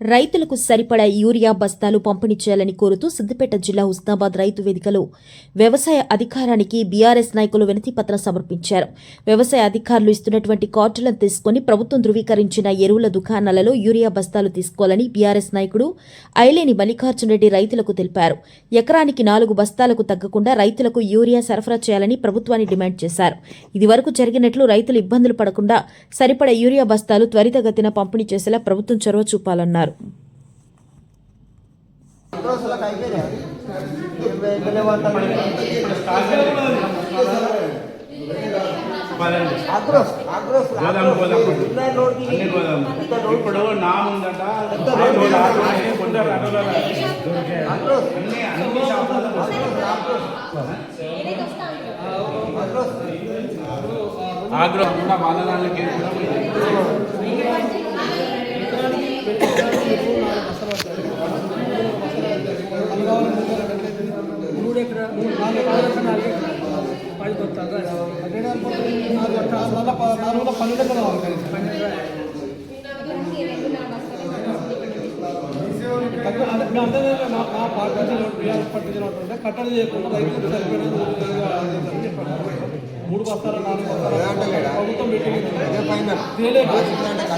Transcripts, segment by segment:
రైతులకు సరిపడా యూరియా బస్తాలు పంపిణీ చేయాలని కోరుతూ సిద్దిపేట జిల్లా హుస్నాబాద్ రైతు వేదికలో వ్యవసాయ అధికారానికి బీఆర్ఎస్ నాయకులు వినతి పత్రం సమర్పించారు. వ్యవసాయ అధికారులు ఇస్తున్నటువంటి కార్డులను తీసుకుని ప్రభుత్వం ధృవీకరించిన ఎరువుల దుకాణాలలో యూరియా బస్తాలు తీసుకోవాలని బీఆర్ఎస్ నాయకుడు ఐలేని మల్లికార్జునరెడ్డి రైతులకు తెలిపారు. ఎకరానికి నాలుగు బస్తాలకు తగ్గకుండా రైతులకు యూరియా సరఫరా చేయాలని ప్రభుత్వాన్ని డిమాండ్ చేశారు. ఇదివరకు జరిగినట్లు రైతులు ఇబ్బందులు పడకుండా సరిపడా యూరియా బస్తాలు త్వరితగతిన పంపిణీ చేసేలా ప్రభుత్వం చొరవ చూపాలన్నారు. రోజులకు అయిపోయినాయి పదండి ఆగ్రోస్ ఆగ్రోస్ గోదాము గోదాము ఉన్నాయి లోడ్కి. అన్ని గోదాము ఎంత లోడ్? ఇప్పుడు నా ముందట ఎంత లోడ్? ఆటోలు, ఆటోలు, కొందరు ఆటోలు ఆగ్రోస్ అన్ని అన్ని షాపులలో ఆగ్రోస్ ఆగ్రోస్ ఆగ్రోస్ ఆగ్రహం కూడా వాళ్ళ దానికి కూడా మూడు ఎకరా పది కొత్త నాలుగు నాలుగు పన్నెండు ఎకరాలు కట్టడి చేయకుండా మూడు బస్తాల నాలుగు బస్తాల ప్రభుత్వం పెట్టింది తేలేదు. రైతులు ఎంత-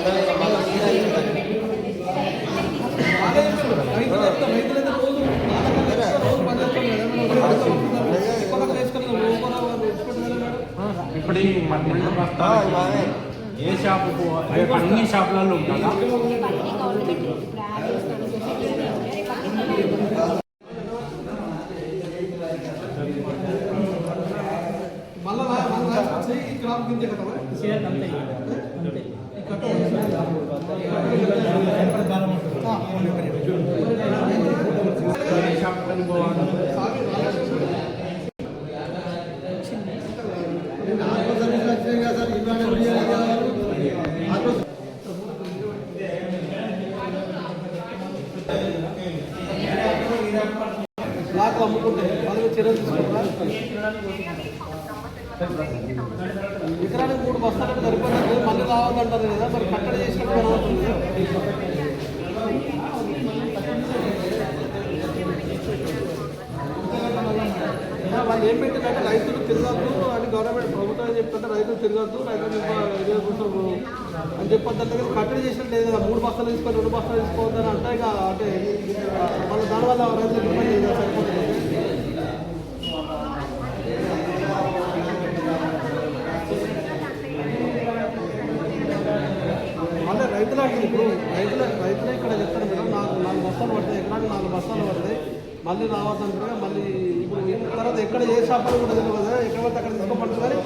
రైతులు ఎంత రోజు రోజు పని చేస్తారు కదా, మనం ఎక్కువ వేసుకున్నాం లోపల వాళ్ళు విడిచిపెట్టుకోలేరు మేడం. ఇప్పుడు ఈ మంది బస్తాలు ఏ రేపు అన్ని షాపులలో ఉంటుందా మళ్ళా రా- మళ్ళా వచ్చి ఈ క్రాప్ కింద కట్టవా? ఈ కట్ట ఏ షాపుకి పోవాలి నాకు అమ్ముకుంటే వాళ్ళకి చర్యలు తీసుకుంటారా ఎకరానికి మూడు బస్తాలకు సరిపోతుంది మళ్ళీ రావాలంటారు కదా మరి కట్టడి చేసినట్టు కనబడుతుంది వాళ్ళు ఏం పెట్టిందంటే రైతులు తిరగద్దు అని గవర్నమెంట్ ప్రభుత్వం చెప్తుంటే రైతులు తిరగద్దు రైతులు అని చెప్పొద్దు కట్టడి చేసినట్టు లేదు కదా మూడు బస్తాలు తీసుకొని రెండు బస్తాలు తీసుకోవద్దని అంటే ఇక అంటే వాళ్ళ రైతులకు ఇబ్బంది సరిపోతుంది. మళ్ళీ రైతులు అంటే ఇప్పుడు రైతులు రైతులే ఇక్కడ చెప్తారు మేడం నాలుగు నాలుగు బస్తాలు పడతాయి ఎకరానికి నాలుగు బస్తాలు పడతాయి. మళ్ళీ రావద్దంటే మళ్ళీ ఇప్పుడు తర్వాత ఎక్కడ ఏ షాపులు కూడా తెలియదు కదా ఎక్కడ పడితే అక్కడ తీసుకోబడుతుంది కానీ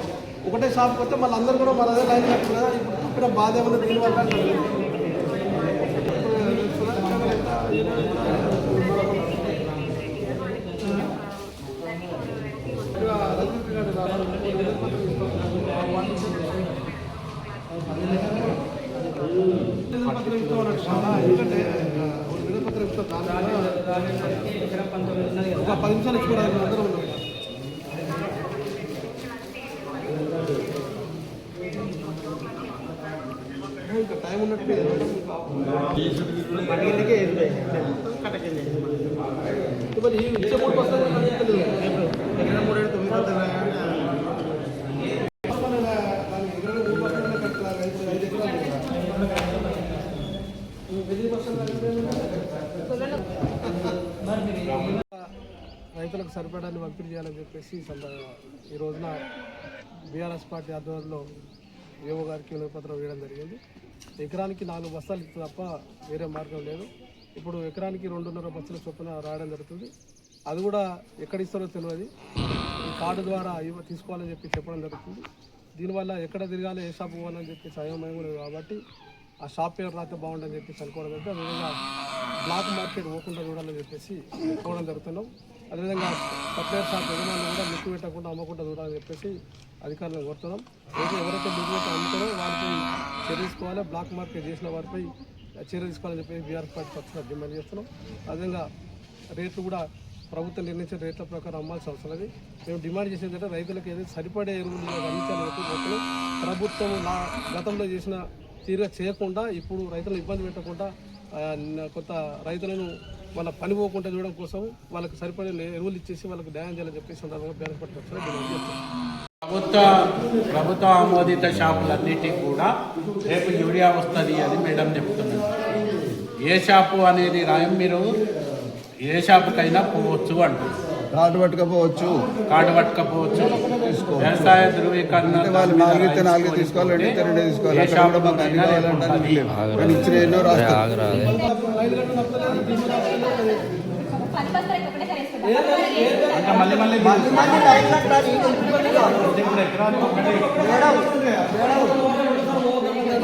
ఒకటే షాప్కి వస్తే మళ్ళీ అందరూ కూడా మన అదే లైన్ కట్టారు ఇప్పుడు ఇక్కడ బాధ ఏమన్నా ఒక పది నిమిషాలు ఇచ్చుకోవడానికి అందరూ ఉన్నాం ఇంకా టైం ఉన్నట్టు మరి ఈ ఇచ్చే మూడు బస్తాలు కూడా నాకు తెలియదు. దాని ఎకరానికి మూడు బస్తాలు కట్టాలి. రైతు ఐదు ఎకరాలు వెయ్యి బస్తాలు రైతులకు సరిపడాన్ని పంపిణీ చేయాలని చెప్పేసి ఈ ఈ రోజున బీఆర్ఎస్ పార్టీ ఆధ్వర్యంలో ఏవో గారికి వినతిపత్రం వేయడం జరిగింది. ఎకరానికి నాలుగు బస్తాలు ఇస్తే తప్ప వేరే మార్గం లేదు. ఇప్పుడు ఎకరానికి రెండున్నర బస్సుల చొప్పున రావడం జరుగుతుంది. అది కూడా ఎక్కడ ఇస్తారో తెలియదు. ఈ కార్డు ద్వారా తీసుకోవాలని చెప్పి చెప్పడం జరుగుతుంది. దీనివల్ల ఎక్కడ తిరగాలి ఏ షాప్ పోవాలని చెప్పి సహాయమయం లేదు కాబట్టి ఆ షాప్ పేరు రాస్తే బాగుంటుందని చెప్పి అనుకోవడం జరిగింది అదేవిధంగా బ్లాక్ మార్కెట్ పోకుండా చూడాలని చెప్పేసి కోవడం జరుగుతున్నాం. అదేవిధంగా సప్లైర్ షాప్ యజమానులు కూడా ముక్కు పెట్టకుండా అమ్మకుండా చూడాలని చెప్పేసి అధికారులను కోరుతున్నాం. అయితే ఎవరైతే బిజినెస్ అమ్ముతారో వారిపై చర్య తీసుకోవాలి. బ్లాక్ మార్కెట్ చేసిన వారిపై చర్య తీసుకోవాలని చెప్పి బీఆర్ పార్టీ పక్షాన డిమాండ్ చేస్తున్నాం. అదేవిధంగా రేట్లు కూడా ప్రభుత్వం నిర్ణయించిన రేట్ల ప్రకారం అమ్మాల్సిన అవసరం మేము డిమాండ్ చేసేది అంటే రైతులకు ఏదైతే సరిపడే ఎరువులు అందించాలని చెప్పి ప్రభుత్వం నా గతంలో చేసిన తీరుగా చేయకుండా ఇప్పుడు రైతులను ఇబ్బంది పెట్టకుండా కొంత రైతులను వాళ్ళ పని పోకుండా చూడడం కోసం వాళ్ళకి సరిపడే ఎరువులు ఇచ్చేసి వాళ్ళకి న్యాయం చేయాలని చెప్పేసి సందర్భంగా బీఆర్ఎస్ ప్రభుత్వ ప్రభుత్వ ఆమోదిత షాపులన్నిటికీ కూడా రేపు యూరియా వస్తుంది అని మేడం చెప్తున్నారు. ఏ షాపు అనేది రాయం మీరు? ఏ షాపుకైనా పోవచ్చు అంటారు కార్డు పట్టుకపోవచ్చు కార్డు పట్టుకపోవచ్చు వ్యవసాయ ధృవీకరణ వాళ్ళు నాలుగు ఇస్తే నాలుగు తీసుకోవాలి రెండు ఇస్తే రెండే తీసుకోవాలి ఏ అక్కడ కూడా మాకు అన్ని కావాలంటే ఇచ్చిన ఎన్నో రాస్తారు అంటే మళ్ళీ మళ్ళీ మంది లైన్ కట్టాలి ఇప్పుడు ఎకరానికి ఒకటే మేడం మేడం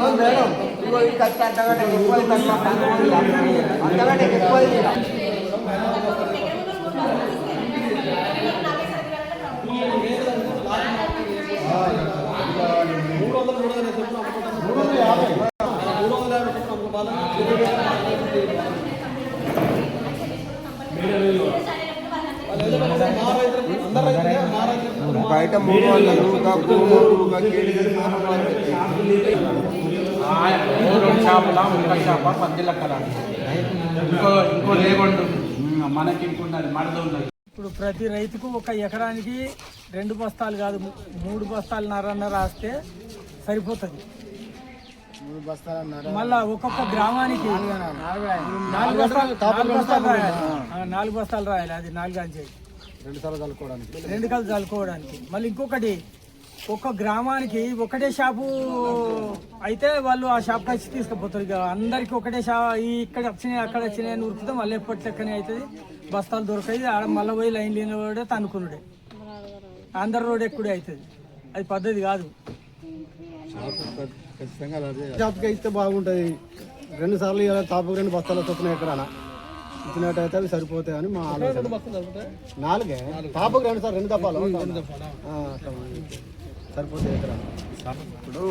ఓ మేడం ఇగో ఈ ఖర్చు అంతకంటే ఎక్కువ తక్కువ అంతకంటే ఎక్కువ బయట మూడు వందలు ఇంకా మూడు ఇంకా కేజీ ఆ, ఓ రెండు షాపులా ఒక షాప పది లెక్కల ఇంకో ఇంకో లేకుండా మనకి ఇంకున్నది మడద ఉన్నది ఇప్పుడు ప్రతి రైతుకు ఒక ఎకరానికి రెండు బస్తాలు కాదు మూడు బస్తాలు నరన్న రాస్తే సరిపోతుంది. మళ్ళా ఒక్కొక్క గ్రామానికి నాలుగు బస్తాలు నాలుగు బస్తాలు రాయాలి. ఆ, నాలుగు బస్తాలు రాయాలి అది నాలుగు అంచె రెండు సార్లు చల్లుకోవడానికి రెండు కలిసి చల్లుకోవడానికి మళ్ళీ ఇంకొకటి ఒక్క గ్రామానికి ఒకటే షాపు అయితే వాళ్ళు ఆ షాప్ వచ్చి తీసుకుపోతారు. ఇక అందరికి ఒకటే షా ఈ ఇక్కడ వచ్చినాయి అక్కడ వచ్చినాయి అని ఉరుకుతే మళ్ళీ ఎప్పటి లెక్కనే అవుతుంది బస్తాలు దొరకాయి ఆడ మళ్ళీ పోయి లైన్ లేని వాడే తనుకున్నాడే ఆంధ్ర రోడ్ ఎక్కుడే అవుతుంది అది పద్ధతి కాదు. షాప్కి ఇస్తే బాగుంటుంది. రెండు సార్లు ఇలా తాపు రెండు బస్తాలు చొప్పున ఎక్కడానా ఇచ్చినట్టయితే అవి సరిపోతాయని మా ఆలోచన. నాలుగే? తాపుకు రెండు సార్లు రెండు దప్పాలు ఆ, అట్లా సరిపోతాయి ఎకరా ఇప్పుడు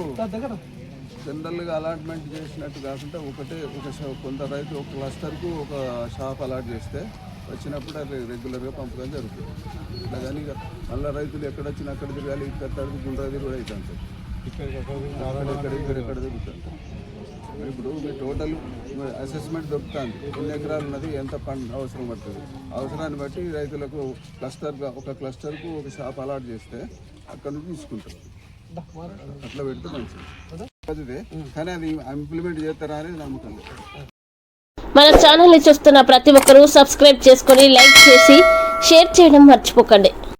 జనరల్గా అలాట్మెంట్ చేసినట్టు కాకుండా ఒకటే ఒక కొంత రైతు ఒక క్లస్టర్కు ఒక షాప్ అలాట్ చేస్తే వచ్చినప్పుడు అది రెగ్యులర్గా పంపడం జరుగుతుంది. ఇట్లా కానీ ఇక మళ్ళీ రైతులు ఎక్కడ వచ్చినా అక్కడ తిరగాలి ఇక్కడ తడికి గుండ్రది కూడా అవుతుంది ఇక్కడ ఇక్కడ ఇక్కడ ఎక్కడ తిరుగుతుంటారు మరి ఇప్పుడు మీ టోటల్ అసెస్మెంట్ దొరుకుతుంది. ఎన్ని ఎకరాలు ఉన్నది ఎంత పంట అవసరం పడుతుంది. అవసరాన్ని బట్టి రైతులకు క్లస్టర్గా ఒక క్లస్టర్కు ఒక షాప్ అలాట్ చేస్తే అక్కడ నుంచి తీసుకుంటారు. అట్లా పెడితే మంచిది. కానీ అది ఇంప్లిమెంట్ చేస్తారా అనేది నమ్మకం మన ఛానల్ని చూస్తున్న ప్రతి ఒక్కరూ సబ్స్క్రైబ్ చేసుకొని లైక్ చేసి షేర్ చేయడం మర్చిపోకండి.